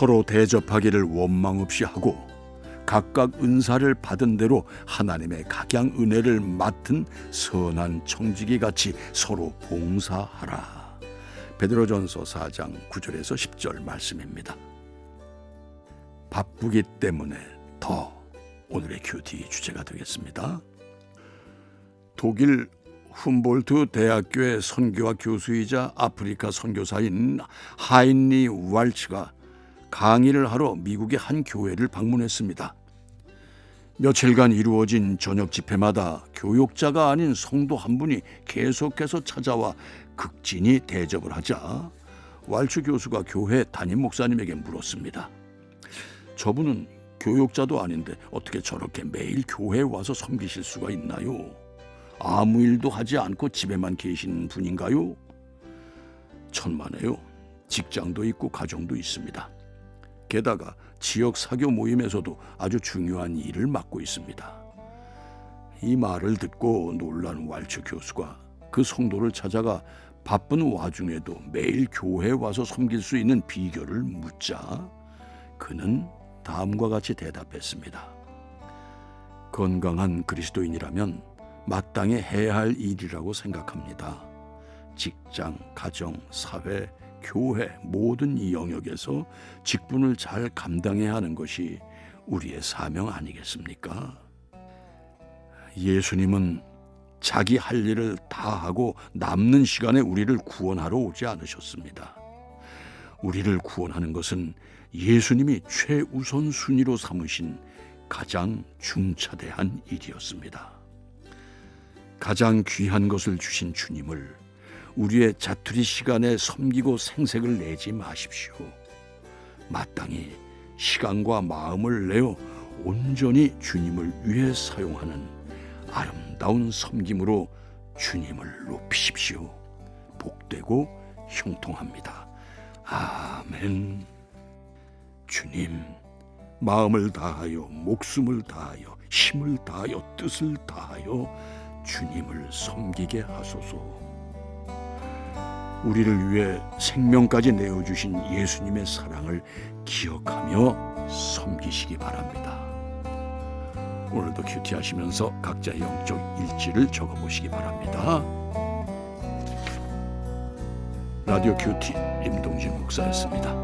서로 대접하기를 원망 없이 하고 각각 은사를 받은 대로 하나님의 각양 은혜를 맡은 선한 청지기 같이 서로 봉사하라. 베드로전서 4장 9절에서 10절 말씀입니다. 바쁘기 때문에 더 오늘의 큐티 주제가 되겠습니다. 독일 훔볼트 대학교의 선교와 교수이자 아프리카 선교사인 하인리 왈츠가 강의를 하러 미국의 한 교회를 방문했습니다. 며칠간 이루어진 저녁 집회마다 교육자가 아닌 성도 한 분이 계속해서 찾아와 극진히 대접을 하자 왈츠 교수가 교회 담임 목사님에게 물었습니다. 저분은 교육자도 아닌데 어떻게 저렇게 매일 교회에 와서 섬기실 수가 있나요? 아무 일도 하지 않고 집에만 계신 분인가요? 천만에요. 직장도 있고 가정도 있습니다. 게다가 지역 사교 모임에서도 아주 중요한 일을 맡고 있습니다. 이 말을 듣고 놀란 왈츠 교수가 그 성도를 찾아가 바쁜 와중에도 매일 교회에 와서 섬길 수 있는 비결을 묻자 그는 다음과 같이 대답했습니다. 건강한 그리스도인이라면 마땅히 해야 할 일이라고 생각합니다. 직장, 가정, 사회, 교회 모든 이 영역에서 직분을 잘 감당해야 하는 것이 우리의 사명 아니겠습니까? 예수님은 자기 할 일을 다 하고 남는 시간에 우리를 구원하러 오지 않으셨습니다. 우리를 구원하는 것은 예수님이 최우선 순위로 삼으신 가장 중차대한 일이었습니다. 가장 귀한 것을 주신 주님을 우리의 자투리 시간에 섬기고 생색을 내지 마십시오. 마땅히 시간과 마음을 내어 온전히 주님을 위해 사용하는 아름다운 섬김으로 주님을 높이십시오. 복되고 형통합니다. 아멘. 주님, 마음을 다하여 목숨을 다하여 힘을 다하여 뜻을 다하여 주님을 섬기게 하소서. 우리를 위해 생명까지 내어주신 예수님의 사랑을 기억하며 섬기시기 바랍니다. 오늘도 큐티 하시면서 각자 영적 일지를 적어보시기 바랍니다. 라디오 큐티 임동진 목사였습니다.